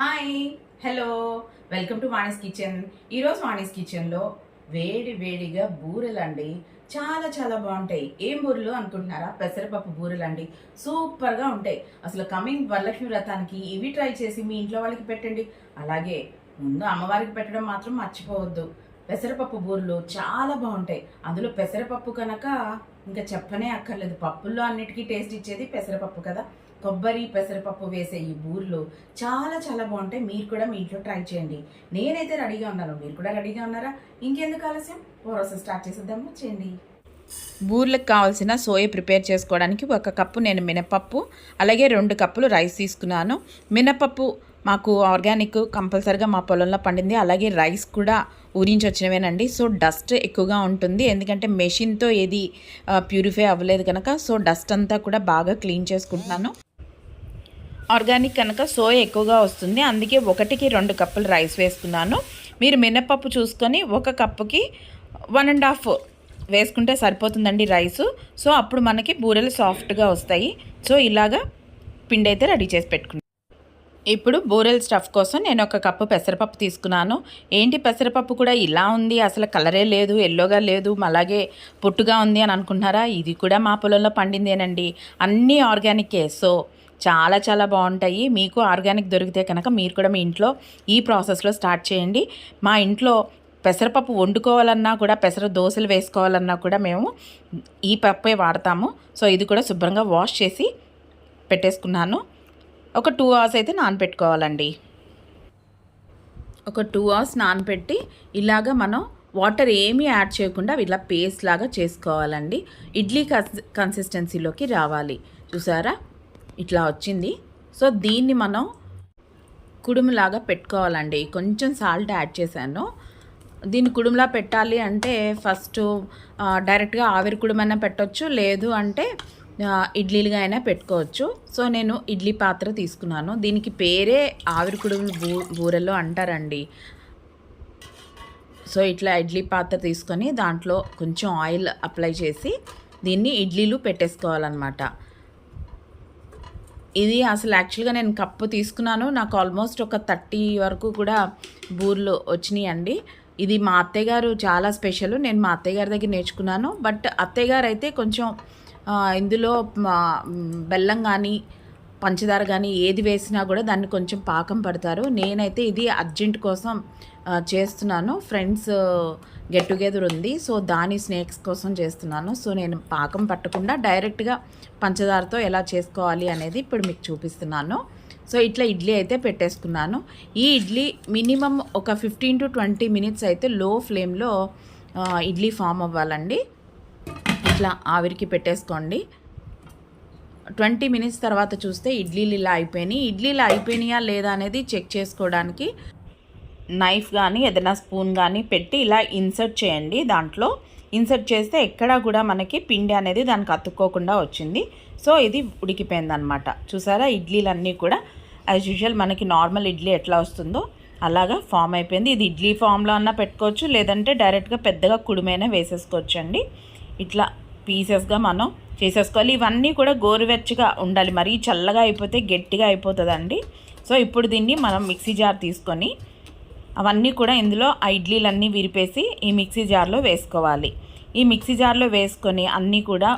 Hi hello. Welcome to Vani's kitchen. ఈరోజు వాణిస్ కిచెన్లో వేడి వేడిగా బూరెలండి. చాలా చాలా బాగుంటాయి. ఏం బూరెలు అనుకుంటున్నారా? పెసరపప్పు బూరెలండి. సూపర్గా ఉంటాయి. అసలు కమింగ్ వరలక్ష్మి వ్రతానికి ఇవి ట్రై చేసి మీ ఇంట్లో వాళ్ళకి పెట్టండి. అలాగే ముందు అమ్మవారికి పెట్టడం మాత్రం మర్చిపోవద్దు. పెసరపప్పు బూరెలు చాలా బాగుంటాయి. అందులో పెసరపప్పు కనుక ఇంకా చెప్పనే అక్కర్లేదు. పప్పుల్లో అన్నిటికీ టేస్ట్ ఇచ్చేది పెసరపప్పు కదా. కొబ్బరి పెసరపప్పు వేసే ఈ బూర్లు చాలా చాలా బాగుంటాయి. మీరు కూడా మీ ఇంట్లో ట్రై చేయండి. నేనైతే రెడీగా ఉన్నాను. మీరు కూడా రెడీగా ఉన్నారా? ఇంకెందుకు ఆలస్యం? ప్రాసెస్ స్టార్ట్ చేసేద్దాము చేయండి బూర్లకు కావాల్సిన సోయ ప్రిపేర్ చేసుకోవడానికి ఒక కప్పు నేను మినపప్పు అలాగే రెండు కప్పులు రైస్ తీసుకున్నాను. మినపప్పు మాకు ఆర్గానిక్ కంపల్సరిగా మా పొలంలో పండింది. అలాగే రైస్ కూడా ఊరించి వచ్చినవేనండి. సో డస్ట్ ఎక్కువగా ఉంటుంది. ఎందుకంటే మెషిన్తో ఏది ప్యూరిఫై అవ్వలేదు కనుక సో డస్ట్ అంతా కూడా బాగా క్లీన్ చేసుకుంటున్నాను. ఆర్గానిక్ కనుక సోయ ఎక్కువగా వస్తుంది. అందుకే ఒకటికి రెండు కప్పులు రైస్ వేసుకున్నాను. మీరు మినపప్పు చూసుకొని ఒక కప్పుకి వన్ అండ్ హాఫ్ వేసుకుంటే సరిపోతుందండి రైసు. సో అప్పుడు మనకి బూరెలు సాఫ్ట్గా వస్తాయి. సో ఇలాగా పిండి అయితే రెడీ చేసి పెట్టుకున్నాను ఇప్పుడు బూరెల్ స్టఫ్ కోసం నేను ఒక కప్పు పెసరపప్పు తీసుకున్నాను. ఏంటి పెసరపప్పు కూడా ఇలా ఉంది? అసలు కలరే లేదు ఎల్లోగా లేదు అలాగే పొట్టుగా ఉంది అని అనుకుంటున్నారా? ఇది కూడా మా పొలంలో పండిందేనండి. అన్నీ ఆర్గానికే. సో చాలా చాలా బాగుంటాయి. మీకు ఆర్గానిక్ దొరికితే కనుక మీరు కూడా మీ ఇంట్లో ఈ ప్రాసెస్లో స్టార్ట్ చేయండి. మా ఇంట్లో పెసరపప్పు వండుకోవాలన్నా కూడా పెసర దోశలు వేసుకోవాలన్నా కూడా మేము ఈ పప్పే వాడతాము. సో ఇది కూడా శుభ్రంగా వాష్ చేసి పెట్టేసుకున్నాను. ఒక టూ అవర్స్ అయితే నానపెట్టుకోవాలండి. ఒక టూ అవర్స్ నానపెట్టి ఇలాగ మనం వాటర్ ఏమీ యాడ్ చేయకుండా ఇలా పేస్ట్ లాగా చేసుకోవాలండి. ఇడ్లీ కన్సిస్టెన్సీలోకి రావాలి. చూసారా? ఇట్లా వచ్చింది. సో దీన్ని మనం కుడుములాగా పెట్టుకోవాలండి. కొంచెం సాల్ట్ యాడ్ చేశాను. దీన్ని కుడుములా పెట్టాలి అంటే ఫస్ట్ డైరెక్ట్గా ఆవిరి కుడుమైనా పెట్టొచ్చు. లేదు అంటే ఇడ్లీలుగా అయినా పెట్టుకోవచ్చు. సో నేను ఇడ్లీ పాత్ర తీసుకున్నాను. దీనికి పేరే ఆవిరి కుడుములు బూ బూరెలు అంటారండి. సో ఇట్లా ఇడ్లీ పాత్ర తీసుకొని దాంట్లో కొంచెం ఆయిల్ అప్లై చేసి దీన్ని ఇడ్లీలు పెట్టేసుకోవాలన్నమాట. ఇది అసలు యాక్చువల్గా నేను కప్పు తీసుకున్నాను. నాకు ఆల్మోస్ట్ ఒక థర్టీ వరకు కూడా బూర్లు వచ్చినాయి అండి ఇది మా అత్తయ్య గారు చాలా స్పెషల్ నేను మా అత్తయ్య గారి దగ్గర నేర్చుకున్నాను. బట్ అత్తయ్య గారు అయితే కొంచెం ఇందులో బెల్లం కానీ పంచదార కానీ ఏది వేసినా కూడా దాన్ని కొంచెం పాకం పడతారు. నేనైతే ఇది అర్జెంట్ కోసం చేస్తున్నాను. ఫ్రెండ్స్ గెట్ టుగెదర్ ఉంది. సో దాని స్నేక్స్ కోసం చేస్తున్నాను. సో నేను పాకం పట్టకుండా డైరెక్ట్గా పంచదారతో ఎలా చేసుకోవాలి అనేది ఇప్పుడు మీకు చూపిస్తున్నాను. సో ఇట్లా ఇడ్లీ అయితే పెట్టేసుకున్నాను. ఈ ఇడ్లీ మినిమం ఒక ఫిఫ్టీన్ టు ట్వంటీ మినిట్స్ అయితే లో ఫ్లేమ్లో ఇడ్లీ ఫామ్ అవ్వాలండి. ఇట్లా ఆవిరికి పెట్టేసుకోండి. ట్వంటీ మినిట్స్ తర్వాత చూస్తే ఇడ్లీలు ఇలా అయిపోయినాయి. ఇడ్లీలు అయిపోయినాయా లేదా అనేది చెక్ చేసుకోవడానికి నైఫ్ కానీ ఏదైనా స్పూన్ కానీ పెట్టి ఇలా ఇన్సర్ట్ చేయండి దాంట్లో. ఇన్సర్ట్ చేస్తే ఎక్కడా కూడా మనకి పిండి అనేది దానికి అతుక్కోకుండా వచ్చింది. సో ఇది ఉడికిపోయిందనమాట చూసారా? ఇడ్లీలన్నీ కూడా యాజ్ యూజువల్ మనకి నార్మల్ ఇడ్లీ ఎట్లా వస్తుందో అలాగా ఫామ్ అయిపోయింది. ఇది ఇడ్లీ ఫామ్లో అన్నా పెట్టుకోవచ్చు లేదంటే డైరెక్ట్గా పెద్దగా కుడిమైనా వేసేసుకోవచ్చు అండి ఇట్లా పీసెస్గా మనం చేసేసుకోవాలి. ఇవన్నీ కూడా గోరువెచ్చగా ఉండాలి. మరీ చల్లగా అయిపోతే గట్టిగా అయిపోతుందండి. సో ఇప్పుడు దీన్ని మనం మిక్సీ జార్ తీసుకొని అవన్నీ కూడా ఇందులో ఆ ఇడ్లీలన్నీ విరిపేసి ఈ మిక్సీ జార్లో వేసుకోవాలి. ఈ మిక్సీ జార్లో వేసుకొని అన్నీ కూడా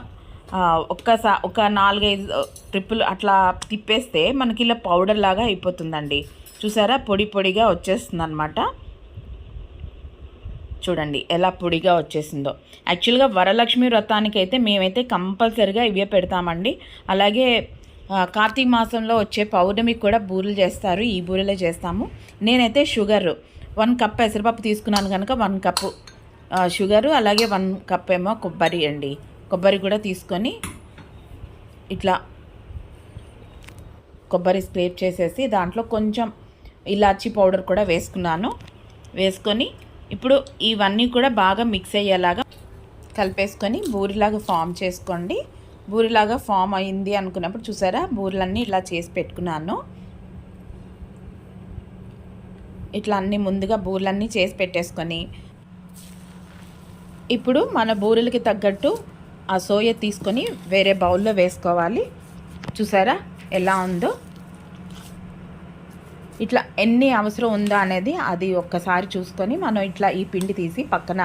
ఒక్కసా ఒక నాలుగైదు ట్రిప్పులు అట్లా తిప్పేస్తే మనకి ఇలా పౌడర్ లాగా అయిపోతుందండి. చూసారా? పొడి పొడిగా వచ్చేస్తుంది అనమాట చూడండి ఎలా పొడిగా వచ్చేసిందో. యాక్చువల్గా వరలక్ష్మి వ్రతానికి అయితే మేమైతే కంపల్సరిగా ఇవే పెడతామండి. అలాగే కార్తీక మాసంలో వచ్చే పౌర్ణమికి కూడా బూరెలు చేస్తారు ఈ బూరెలే చేస్తాము. నేనైతే షుగర్ వన్ కప్ పెసరపప్పు తీసుకున్నాను కనుక వన్ కప్పు షుగరు అలాగే వన్ కప్ ఏమో కొబ్బరి అండి. కొబ్బరి కూడా తీసుకొని ఇట్లా కొబ్బరి స్క్రేప్ చేసేసి దాంట్లో కొంచెం ఇలాచీ పౌడర్ కూడా వేసుకున్నాను. వేసుకొని ఇప్పుడు ఇవన్నీ కూడా బాగా మిక్స్ అయ్యేలాగా కలిపేసుకొని బూరిలాగా ఫామ్ చేసుకోండి. బూరిలాగా ఫామ్ అయింది అనుకున్నప్పుడు చూసారా? బూరెలన్నీ ఇలా చేసి పెట్టుకున్నాను. ఇట్లా అన్నీ ముందుగా బూరెలన్నీ చేసి పెట్టేసుకొని. ఇప్పుడు మన బూరెలకి తగ్గట్టు ఆ సోయ తీసుకొని వేరే బౌల్లో వేసుకోవాలి. చూసారా? ఎలా ఉందో? ఇట్లా ఎన్ని అవసరం ఉందా అనేది అది ఒక్కసారి చూసుకొని మనం ఇట్లా ఈ పిండి తీసి పక్కన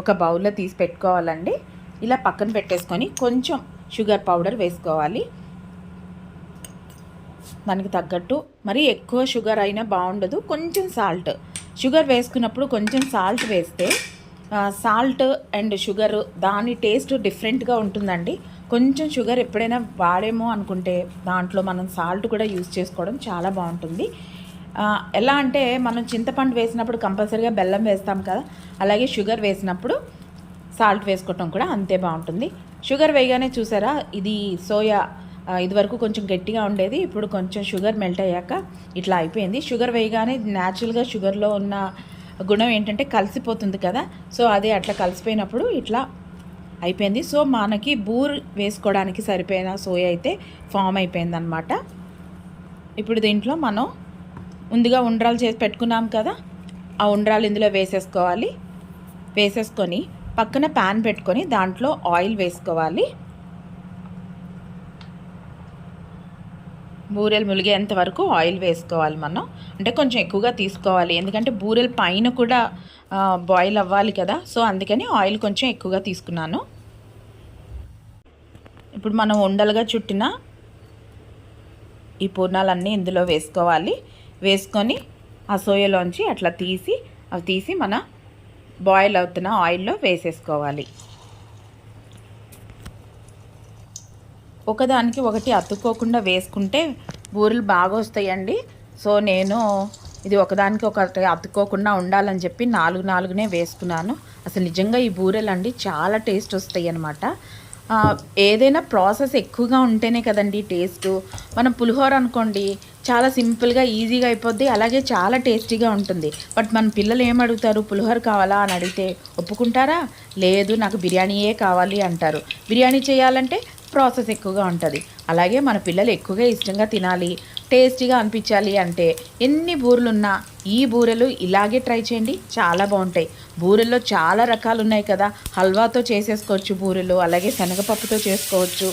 ఒక బౌల్లో తీసి పెట్టుకోవాలండి. ఇలా పక్కన పెట్టేసుకొని కొంచెం షుగర్ పౌడర్ వేసుకోవాలి. దానికి తగ్గట్టు మరి ఎక్కువ షుగర్ అయినా బాగుండదు. కొంచెం సాల్ట్. షుగర్ వేసుకున్నప్పుడు కొంచెం సాల్ట్ వేస్తే సాల్ట్ అండ్ షుగర్ దాని టేస్ట్ డిఫరెంట్గా ఉంటుందండి. కొంచెం షుగర్ ఎప్పుడైనా వాడేమో అనుకుంటే దాంట్లో మనం సాల్ట్ కూడా యూజ్ చేసుకోవడం చాలా బాగుంటుంది. ఎలా అంటే మనం చింతపండు వేసినప్పుడు కంపల్సరీగా బెల్లం వేస్తాం కదా అలాగే షుగర్ వేసినప్పుడు సాల్ట్ వేసుకోవటం కూడా అంతే బాగుంటుంది. షుగర్ వేయగానే చూసారా ఇది సోయా ఇదివరకు కొంచెం గట్టిగా ఉండేది ఇప్పుడు కొంచెం షుగర్ మెల్ట్ అయ్యాక ఇట్లా అయిపోయింది. షుగర్ వేయగానే న్యాచురల్గా షుగర్లో ఉన్న గుణం ఏంటంటే కలిసిపోతుంది కదా సో అది అట్లా కలిసిపోయినప్పుడు ఇట్లా అయిపోయింది. సో మనకి బూర్ వేసుకోవడానికి సరిపోయిన సోయా అయితే ఫామ్ అయిపోయింది అనమాట ఇప్పుడు దీంట్లో మనం ముందుగా ఉండ్రాలు చేసి పెట్టుకున్నాం కదా ఆ ఉండ్రాలు ఇందులో వేసేసుకోవాలి. వేసేసుకొని పక్కన ప్యాన్ పెట్టుకొని దాంట్లో ఆయిల్ వేసుకోవాలి. బూరెలు ములిగేంత వరకు ఆయిల్ వేసుకోవాలి మనం. అంటే కొంచెం ఎక్కువగా తీసుకోవాలి. ఎందుకంటే బూరెలు పైన కూడా బాయిల్ అవ్వాలి కదా. సో అందుకని ఆయిల్ కొంచెం ఎక్కువగా తీసుకున్నాను. ఇప్పుడు మనం ఉండలుగా చుట్టిన ఈ పూర్ణాలన్నీ ఇందులో వేసుకోవాలి. వేసుకొని ఆ సోయలోంచి అట్లా తీసి అవి తీసి మన బాయిల్ అవుతున్న ఆయిల్లో వేసేసుకోవాలి. ఒకదానికి ఒకటి అతుక్కోకుండా వేసుకుంటే బూరెలు బాగా వస్తాయండి. సో నేను ఇది ఒకదానికి ఒకటి అతుక్కోకుండా ఉండాలని చెప్పి నాలుగు నాలుగునే వేసుకున్నాను. అసలు నిజంగా ఈ బూరెలు అండి చాలా టేస్ట్ వస్తాయి అన్నమాట ఏదైనా ప్రాసెస్ ఎక్కువగా ఉంటేనే కదండి టేస్ట్. మనం పులిహోర అనుకోండి చాలా సింపుల్గా ఈజీగా అయిపోద్ది అలాగే చాలా టేస్టీగా ఉంటుంది. బట్ మన పిల్లలు ఏం అడుగుతారు పులిహోర కావాలా? అని అడిగితే ఒప్పుకుంటారా? లేదు నాకు బిర్యానీయే కావాలి అంటారు. బిర్యానీ చేయాలంటే ప్రాసెస్ ఎక్కువగా ఉంటుంది. అలాగే మన పిల్లలు ఎక్కువగా ఇష్టంగా తినాలి. టేస్టీగా అనిపించాలి అంటే ఎన్ని బూరెలున్నా ఈ బూరెలు ఇలాగే ట్రై చేయండి. చాలా బాగుంటాయి. బూరెల్లో చాలా రకాలు ఉన్నాయి కదా. హల్వాతో చేసేసుకోవచ్చు బూరెలు అలాగే శనగపప్పుతో చేసుకోవచ్చు.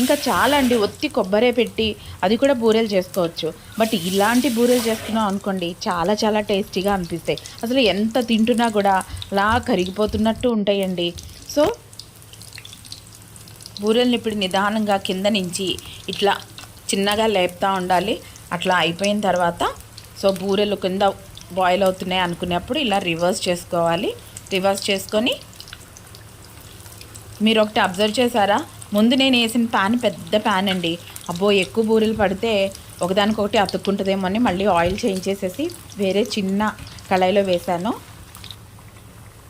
ఇంకా చాలా అండి. ఒత్తి కొబ్బరే పెట్టి అది కూడా బూరెలు చేసుకోవచ్చు. బట్ ఇలాంటి బూరెలు చేసుకున్నాం అనుకోండి చాలా చాలా టేస్టీగా అనిపిస్తాయి. అసలు ఎంత తింటున్నా కూడా అలా కరిగిపోతున్నట్టు ఉంటాయండి. సో బూరెల్ని ఇప్పుడు నిదానంగా కింద నుంచి ఇట్లా చిన్నగా లేపుతూ ఉండాలి. అట్లా అయిపోయిన తర్వాత సో బూరెలు కింద బాయిల్ అవుతున్నాయి అనుకునేప్పుడు ఇలా రివర్స్ చేసుకోవాలి. రివర్స్ చేసుకొని మీరు ఒకటి అబ్జర్వ్ చేశారా? ముందు నేను వేసిన ప్యాన్ పెద్ద ప్యాన్ అండి. అబ్బో ఎక్కువ బూరెలు పడితే ఒకదానికొకటి అతుక్కుంటుందేమో అని మళ్ళీ ఆయిల్ చేంజ్ చేసేసి వేరే చిన్న కళాయిలో వేశాను.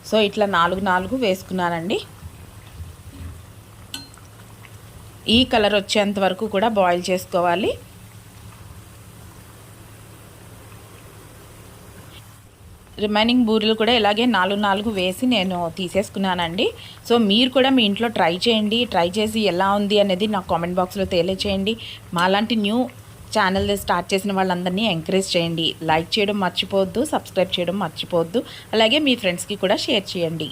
సో ఇట్లా నాలుగు నాలుగు వేసుకున్నానండి. ఈ కలర్ వచ్చేంత వరకు కూడా బాయిల్ చేసుకోవాలి. రిమైనింగ్ బూరెలు కూడా ఇలాగే నాలుగు నాలుగు వేసి నేను తీసేసుకున్నానండి. సో మీరు కూడా మీ ఇంట్లో ట్రై చేయండి. ట్రై చేసి ఎలా ఉంది అనేది నాకు కామెంట్ బాక్స్లో తెలియచేయండి. మాలాంటి న్యూ ఛానల్ స్టార్ట్ చేసిన వాళ్ళందరినీ ఎంకరేజ్ చేయండి. లైక్ చేయడం మర్చిపోవద్దు సబ్స్క్రైబ్ చేయడం మర్చిపోవద్దు. అలాగే మీ ఫ్రెండ్స్కి కూడా షేర్ చేయండి.